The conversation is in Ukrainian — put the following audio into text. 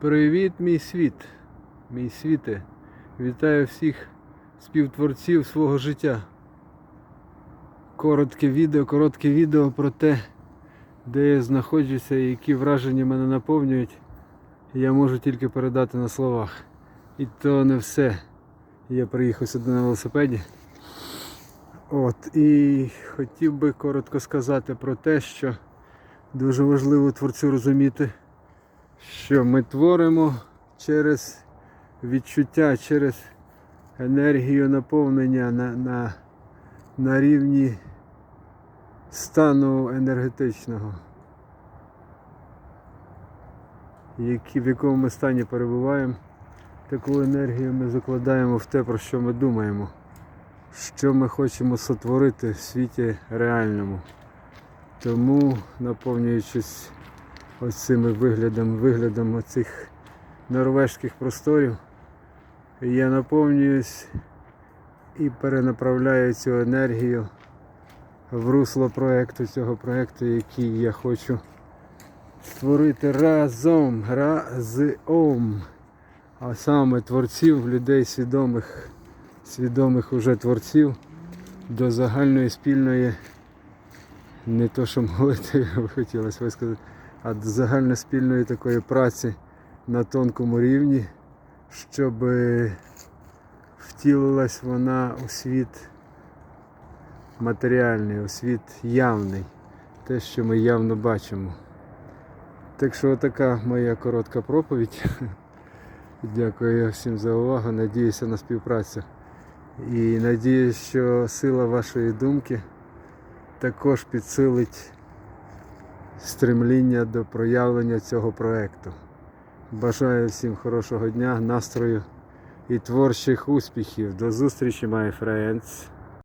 Привіт, мій світ, мій світе. Вітаю всіх співтворців свого життя. Коротке відео, коротке відео про те, де я знаходжуся і які враження мене наповнюють. Я можу тільки передати на словах. І то не все. Я приїхав сюди на велосипеді. От, і хотів би коротко сказати про те, що дуже важливо творцю розуміти, що ми творимо через відчуття, через енергію наповнення на, на, на рівні стану енергетичного. Які, в якому ми стані перебуваємо, таку енергію ми закладаємо в те, про що ми думаємо, що ми хочемо сотворити в світі реальному. Тому, наповнюючись ось цими виглядом, оцих норвежських просторів, я наповнююсь і перенаправляю цю енергію в русло проекту, цього проекту, який я хочу створити разом, разом. А саме творців, людей свідомих, свідомих уже творців до загальної спільної не то, що молитви би хотілося висказати, а загальноспільної такої праці на тонкому рівні, щоб втілилась вона у світ матеріальний, у світ явний, те, що ми явно бачимо. Так що така моя коротка проповідь. Дякую всім за увагу. Надіюся на співпрацю. І надіюсь, що сила вашої думки також підсилить стремління до проявлення цього проекту. Бажаю всім хорошого дня, настрою і творчих успіхів. До зустрічі, my friends!